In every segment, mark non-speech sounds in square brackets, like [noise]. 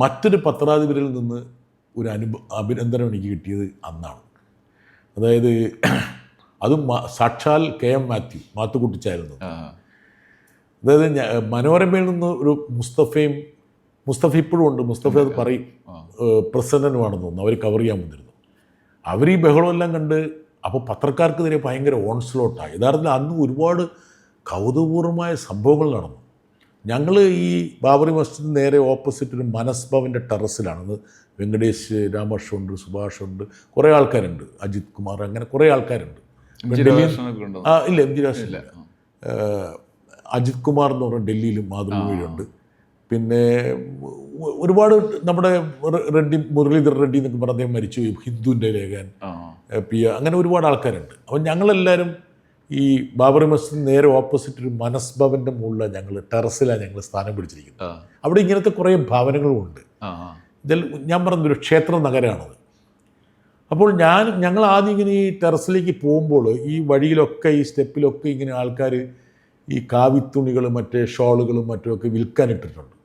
മറ്റൊരു പത്രാധിപരിൽ നിന്ന് ഒരു അനുഭ അഭിനന്ദനം എനിക്ക് കിട്ടിയത് അന്നാണ്. അതായത് [clears throat] അതും സാക്ഷാൽ കെ എം മാത്യു മാത്തുക്കുട്ടിച്ചായിരുന്നു. അതായത് മനോരമയിൽ നിന്ന് ഒരു മുസ്തഫയും മുസ്തഫ ഇപ്പോഴും ഉണ്ട്. മുസ്തഫ അത് പറയും പ്രസിഡന്റുമാണെന്ന് തോന്നുന്നു. അവർ കവർ ചെയ്യാൻ വന്നിരുന്നു. അവർ ഈ ബഹളമെല്ലാം കണ്ട് അപ്പോൾ പത്രക്കാർക്കെതിരെ ഭയങ്കര ഓൺസ്ലോട്ടായി യഥാർത്ഥത്തിൽ അന്ന് ഒരുപാട് കൗതുകപൂർവമായ സംഭവങ്ങൾ നടന്നു. ഞങ്ങൾ ഈ ബാബറി മസ്ജിദ് നേരെ ഓപ്പോസിറ്റ് ഒരു മനസ് ഭവന്റെ ടെറസിലാണ് അത് വെങ്കടേഷ് രാമകൃഷ്ണുണ്ട് സുഭാഷുണ്ട്. കുറേ ആൾക്കാരുണ്ട്. അജിത് കുമാർ അങ്ങനെ കുറേ ആൾക്കാരുണ്ട്. ആ ഇല്ല എം ജി ഇല്ല. അജിത് കുമാർ എന്ന് പറഞ്ഞ ഡൽഹിയിലും മാതൃഭൂമിയിലുണ്ട്. പിന്നെ ഒരുപാട് നമ്മുടെ റെഡ്ഡി മുരളീധർ റെഡ്ഡി എന്നൊക്കെ പറഞ്ഞ മരിച്ചു. ഹിന്ദുവിന്റെ ലേഖൻ പി അങ്ങനെ ഒരുപാട് ആൾക്കാരുണ്ട്. അപ്പം ഞങ്ങളെല്ലാവരും ഈ ബാബറി മസ്ജിദ് നേരെ ഓപ്പോസിറ്റ് ഒരു മനസ് ഭവന്റെ മുകളിലാണ് ഞങ്ങൾ ടെറസിലാണ് ഞങ്ങൾ സ്ഥാനം പിടിച്ചിരിക്കുന്നത്. അവിടെ ഇങ്ങനത്തെ കുറേ ഭവനങ്ങളുമുണ്ട് ഇതിൽ ഞാൻ പറഞ്ഞൊരു ക്ഷേത്ര നഗരമാണത് അപ്പോൾ ഞാൻ ഞങ്ങൾ ആദ്യം ഇങ്ങനെ ഈ ടെറസിലേക്ക് പോകുമ്പോൾ ഈ വഴിയിലൊക്കെ ഈ സ്റ്റെപ്പിലൊക്കെ ഇങ്ങനെ ആൾക്കാർ ഈ കാവിത്തുണികളും മറ്റേ ഷോളുകളും മറ്റുമൊക്കെ വിൽക്കാനിട്ടിട്ടുണ്ട്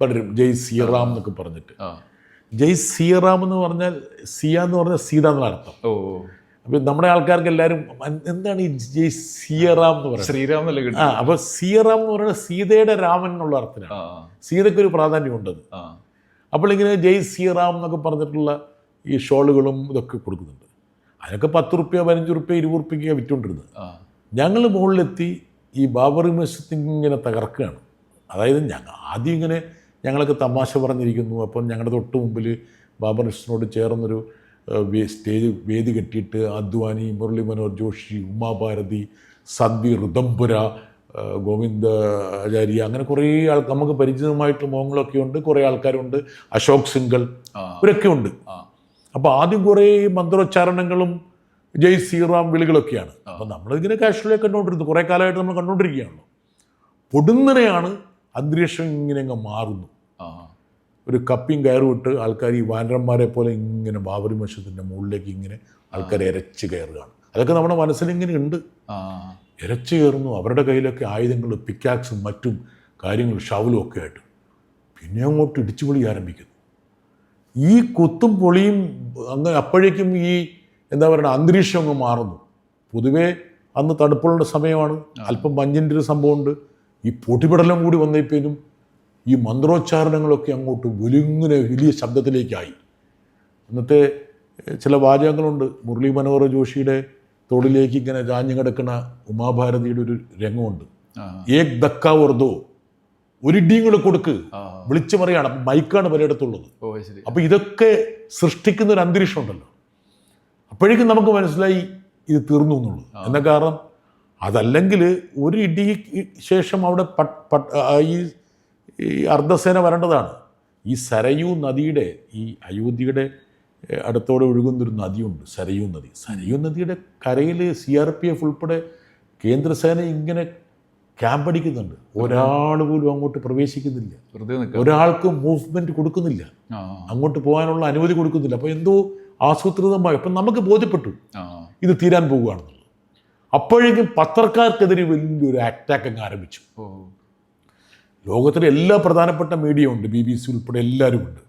പലരും ജയ് സിയറാം എന്നൊക്കെ പറഞ്ഞിട്ട്. ജയ് സിയറാം എന്ന് പറഞ്ഞാൽ സിയ എന്ന് പറഞ്ഞാൽ സീത എന്നുള്ള അർത്ഥം. ഓ അപ്പം നമ്മുടെ ആൾക്കാർക്ക് എല്ലാവരും എന്താണ് ഈ ജയ് സിയറാം എന്ന് പറയുന്നത്? എന്നല്ലേ ആ അപ്പോൾ സിയറാം എന്ന് പറയുന്നത് സീതയുടെ രാമൻ എന്നുള്ള അർത്ഥത്തിലാണ്. സീതയ്ക്ക് ഒരു പ്രാധാന്യമുണ്ട് അപ്പോൾ ഇങ്ങനെ ജയ് സീറാം എന്നൊക്കെ പറഞ്ഞിട്ടുള്ള ഈ ഷോളുകളും ഇതൊക്കെ കൊടുക്കുന്നുണ്ട്. അതിനൊക്കെ പത്ത് റുപ്യ പതിനഞ്ച് റുപ്യ ഇരുപത് റുപ്യക്കൊക്കെ വിറ്റുകൊണ്ടിരുന്നത്. ഞങ്ങൾ മുകളിലെത്തി ഈ ബാബറി മസ്ജിദ് ഇങ്ങനെ തകർക്കുകയാണ്. അതായത് ഞങ്ങൾ ആദ്യം ഇങ്ങനെ ഞങ്ങളൊക്കെ തമാശ പറഞ്ഞിരിക്കുന്നു. അപ്പം ഞങ്ങളുടെ തൊട്ട് മുമ്പിൽ ബാബർ മസ്ജിദിനോട് ചേർന്നൊരു സ്റ്റേജ് വേദി കെട്ടിയിട്ട് അദ്വാനി മുരളി മനോഹർ ജോഷി ഉമാഭാരതി സദ്വി ഋതംപുര ഗോവിന്ദ ആചാര്യ അങ്ങനെ കുറേ ആൾ നമുക്ക് പരിചിതമായിട്ടുള്ള മുഖങ്ങളൊക്കെ ഉണ്ട് കുറേ ആൾക്കാരുണ്ട്. അശോക് സിംഗൾ ഇവരൊക്കെ ഉണ്ട്. അപ്പോൾ ആദ്യം കുറേ മന്ത്രോച്ചാരണങ്ങളും ജയ് ശ്രീറാം വിളികളൊക്കെയാണ്. അപ്പോൾ നമ്മളിങ്ങനെ കാഷ്വലായി കണ്ടുകൊണ്ടിരുന്നു. കുറേ കാലമായിട്ട് നമ്മൾ കണ്ടുകൊണ്ടിരിക്കുകയാണല്ലോ. പൊടുന്നനെയാണ് അന്തരീക്ഷം ഇങ്ങനെ അങ്ങ് മാറുന്നു. ഒരു കപ്പിയും കയറും ഇട്ട് ആൾക്കാർ ഈ വാനരന്മാരെ പോലെ ഇങ്ങനെ ബാബരി മസ്ജിദിന്റെ മുകളിലേക്ക് ഇങ്ങനെ ആൾക്കാരെ ഇരച്ച് കയറുകയാണ്. അതൊക്കെ നമ്മുടെ മനസ്സിലിങ്ങനെ ഉണ്ട് ഇരച്ച് കയറുന്നു. അവരുടെ കയ്യിലൊക്കെ ആയുധങ്ങൾ പിക്കാക്സും മറ്റും കാര്യങ്ങൾ ഷവലും ഒക്കെ ആയിട്ട്. പിന്നെ അങ്ങോട്ട് ഇടിച്ചു പൊളി ആരംഭിക്കുന്നു. ഈ കുത്തും പൊളിയും അങ്ങ് അപ്പോഴേക്കും ഈ എന്താ പറയുക അന്തരീക്ഷം അങ്ങ് മാറുന്നു. പൊതുവേ അന്ന് തണുപ്പുള്ള സമയമാണ്. അല്പം മഞ്ഞിന്റെ ഒരു സംഭവമുണ്ട്. ഈ പൊടിപടലം കൂടി വന്നപ്പോഴും ഈ മന്ത്രോച്ചാരണങ്ങളൊക്കെ അങ്ങോട്ട് വലിങ്ങനെ വലിയ ശബ്ദത്തിലേക്കായി. ഇന്നത്തെ ചില വാചകങ്ങളുണ്ട്. മുരളി മനോഹർ ജോഷിയുടെ തോളിലേക്ക് ഇങ്ങനെ ചാഞ്ഞു കിടക്കുന്ന ഉമാഭാരതിയുടെ ഒരു രംഗമുണ്ട്. ഏക് ദക്ക ഓർദോ ഒരിടിയും കൂടെ കൊടുക്ക്. വിളിച്ചു പറയാണ്. മൈക്കാണ് പലയിടത്തുള്ളത്. അപ്പൊ ഇതൊക്കെ സൃഷ്ടിക്കുന്ന ഒരു അന്തരീക്ഷം ഉണ്ടല്ലോ അപ്പോഴേക്കും നമുക്ക് മനസ്സിലായി ഇത് തീർന്നു എന്നുള്ളത്. എന്ന കാരണം? അതല്ലെങ്കിൽ ഒരു ഇടി ശേഷം അവിടെ ഈ ഈ അർദ്ധസേന വരേണ്ടതാണ്. ഈ സരയൂ നദിയുടെ ഈ അയോധ്യയുടെ അടുത്തോടെ ഒഴുകുന്നൊരു നദിയുണ്ട് സരയൂ നദി. സരയൂ നദിയുടെ കരയിൽ സി ആർ പി എഫ് ഉൾപ്പെടെ കേന്ദ്രസേന ഇങ്ങനെ ക്യാമ്പ് അടിക്കുന്നുണ്ട്. ഒരാൾ പോലും അങ്ങോട്ട് പ്രവേശിക്കുന്നില്ല. ഒരാൾക്ക് മൂവ്മെന്റ് കൊടുക്കുന്നില്ല. അങ്ങോട്ട് പോകാനുള്ള അനുമതി കൊടുക്കുന്നില്ല. അപ്പോൾ എന്തോ ആസൂത്രിതമായി അപ്പം നമുക്ക് ബോധ്യപ്പെട്ടു. ഇത് തീരാൻ പോവുകയാണെന്നുള്ളത് അപ്പോഴേക്കും പത്രക്കാർക്കെതിരെ വലിയൊരു അറ്റാക്ക് അങ്ങ് ആരംഭിച്ചു. ലോകത്തിലെ എല്ലാ പ്രധാനപ്പെട്ട മീഡിയ ഉണ്ട്. ബി ബി സി ഉൾപ്പെടെ എല്ലാവരും ഉണ്ട്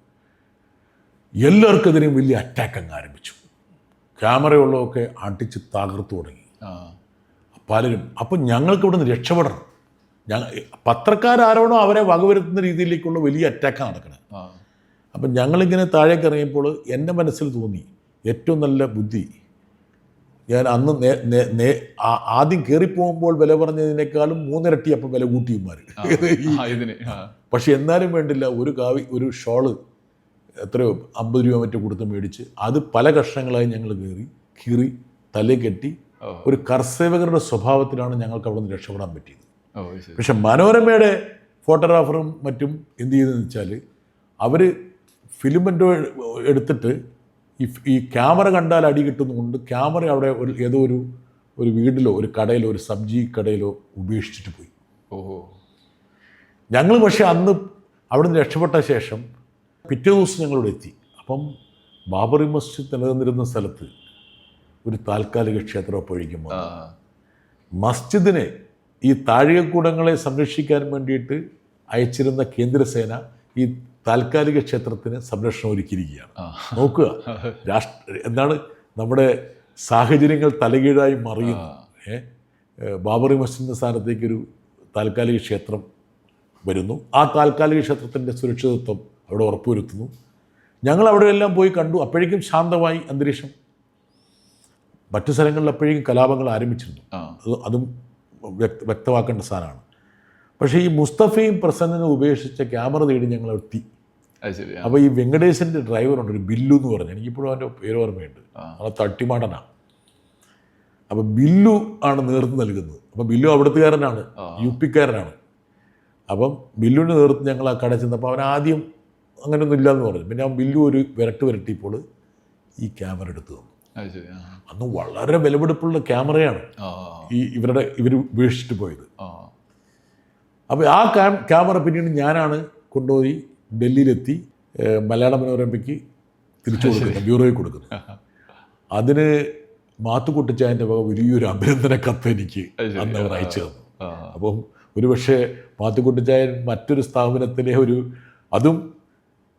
എല്ലാവർക്കെതിരെയും വലിയ അറ്റാക്ക് അങ്ങ് ആരംഭിച്ചു. ക്യാമറയുള്ളതൊക്കെ അടിച്ച് തകർത്തു തുടങ്ങി. പലരും. അപ്പം ഞങ്ങൾക്ക് ഇവിടെ നിന്ന് രക്ഷപ്പെടണം. ഞങ്ങൾ പത്രക്കാരാരോണോ അവരെ വകവരുത്തുന്ന രീതിയിലേക്കുള്ള വലിയ അറ്റാക്കാണ് നടക്കുന്നത് അപ്പം ഞങ്ങളിങ്ങനെ താഴേക്ക് ഇറങ്ങിയപ്പോൾ എന്റെ മനസ്സിൽ തോന്നി ഏറ്റവും നല്ല ബുദ്ധി ഞാൻ അന്ന് ആദ്യം കയറിപ്പോകുമ്പോൾ വില പറഞ്ഞതിനേക്കാളും മൂന്നിരട്ടി അപ്പം വില കൂട്ടിയുമാർ പക്ഷെ എന്നാലും വേണ്ടില്ല ഒരു കാവി ഒരു ഷോൾ എത്രയോ അമ്പത് രൂപ മറ്റോ കൊടുത്ത് മേടിച്ച് അത് പല കഷ്ണങ്ങളായി ഞങ്ങൾ കയറി കീറി തലേ കെട്ടി ഒരു കർസേവകരുടെ സ്വഭാവത്തിലാണ് ഞങ്ങൾക്ക് അവിടെ നിന്ന് രക്ഷപ്പെടാൻ പറ്റിയത്. പക്ഷെ മനോരമയുടെ ഫോട്ടോഗ്രാഫറും മറ്റും എന്ത് ചെയ്തെന്ന് വെച്ചാൽ അവർ ഫിലിമെന്റോ എടുത്തിട്ട് ഈ ഈ ക്യാമറ കണ്ടാൽ അടി കിട്ടുന്നതുകൊണ്ട് ക്യാമറ അവിടെ ഒരു ഏതോ ഒരു ഒരു വീട്ടിലോ ഒരു കടയിലോ ഒരു സബ്ജി കടയിലോ ഉപേക്ഷിച്ചിട്ട് പോയി. ഓഹോ. ഞങ്ങൾ പക്ഷേ അന്ന് അവിടെ നിന്ന് രക്ഷപ്പെട്ട ശേഷം പിറ്റേ ദിവസം ഞങ്ങളിവിടെ എത്തി. അപ്പം ബാബറി മസ്ജിദ് നിലനിന്നിരുന്ന സ്ഥലത്ത് ഒരു താൽക്കാലിക ക്ഷേത്രം അപ്പോഴേക്കും മസ്ജിദിനെ ഈ താഴികക്കൂടങ്ങളെ സംരക്ഷിക്കാൻ വേണ്ടിയിട്ട് അയച്ചിരുന്ന കേന്ദ്രസേന ഈ താൽക്കാലിക ക്ഷേത്രത്തിന് സംരക്ഷണം ഒരുക്കിയിരിക്കുകയാണ്. നോക്കുക. രാഷ്ട്ര എന്താണ് നമ്മുടെ സാഹചര്യങ്ങൾ തലകീഴായി മറിയുന്നു ബാബറി മസ്ജിദിന്റെ സ്ഥാനത്തേക്കൊരു താൽക്കാലിക ക്ഷേത്രം വരുന്നു. ആ താൽക്കാലിക ക്ഷേത്രത്തിന്റെ സുരക്ഷിതത്വം അവിടെ ഉറപ്പുവരുത്തുന്നു. ഞങ്ങൾ അവിടെയെല്ലാം പോയി കണ്ടു. അപ്പോഴേക്കും ശാന്തമായി അന്തരീക്ഷം. മറ്റു സ്ഥലങ്ങളിൽ അപ്പോഴേക്കും കലാപങ്ങൾ ആരംഭിച്ചിരുന്നു. അത് അതും വ്യക്ത വ്യക്തമാക്കേണ്ട സ്ഥാനമാണ് പക്ഷേ ഈ മുസ്തഫയും പ്രസന്നനും ഉപേക്ഷിച്ച ക്യാമറ തേടി ഞങ്ങൾ എത്തി. അപ്പോൾ ഈ വെങ്കടേശന്റെ ഡ്രൈവറുണ്ട് ഒരു ബില്ലു എന്ന് പറഞ്ഞു. എനിക്കിപ്പോഴും അവന്റെ പേര് ഓർമ്മയുണ്ട്. ആ. ആ തട്ടിമാടനാണ് അപ്പോൾ ബില്ലു ആണ് നേതൃത്വം നൽകുന്നത്. അപ്പോൾ ബില്ലു അവിടുത്തുകാരനാണ് ആ. യു പിക്കാരനാണ്. അപ്പം ബില്ലുവിന്റെ നേതൃത്വം ഞങ്ങൾ ആ കട ചെന്നപ്പോൾ അവൻ ആദ്യം അങ്ങനെയൊന്നും ഇല്ലയെന്ന് പറഞ്ഞു. പിന്നെ അവൻ ബില്ലു ഒരു വിരട്ട് വിരട്ടിയപ്പോൾ ഈ ക്യാമറ എടുത്തു തന്നു. അന്ന് വളരെ വിലപിടിപ്പുള്ള ക്യാമറയാണ് ഈ ഇവരുടെ ഇവർ ഉപേക്ഷിച്ചിട്ട് പോയത്. ആ. അപ്പോൾ ആ ക്യാമറ പിന്നീട് ഞാനാണ് കൊണ്ടുപോയി ഡൽഹിയിലെത്തി മലയാള മനോരമയ്ക്ക് തിരിച്ചു കൊടുക്കുന്നത് ബ്യൂറോയിൽ കൊടുക്കുന്നു. അതിന് മാത്തുക്കുട്ടിച്ചായന്റെ വക വലിയൊരു അഭിനന്ദന കത്ത് എനിക്ക്. അന്ന് അവർ അയച്ചു തന്നു. അപ്പം ഒരുപക്ഷെ മാത്തുക്കുട്ടിച്ചായൻ മറ്റൊരു സ്ഥാപനത്തിലെ ഒരു അതും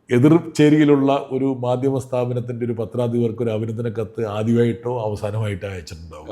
എതിർ ചേരിയിലുള്ള ഒരു മാധ്യമ സ്ഥാപനത്തിന്റെ ഒരു പത്രാധിപർക്ക് ഒരു അഭിനന്ദന കത്ത് ആദ്യമായിട്ടോ അവസാനമായിട്ടോ അയച്ചിട്ടുണ്ടാവും.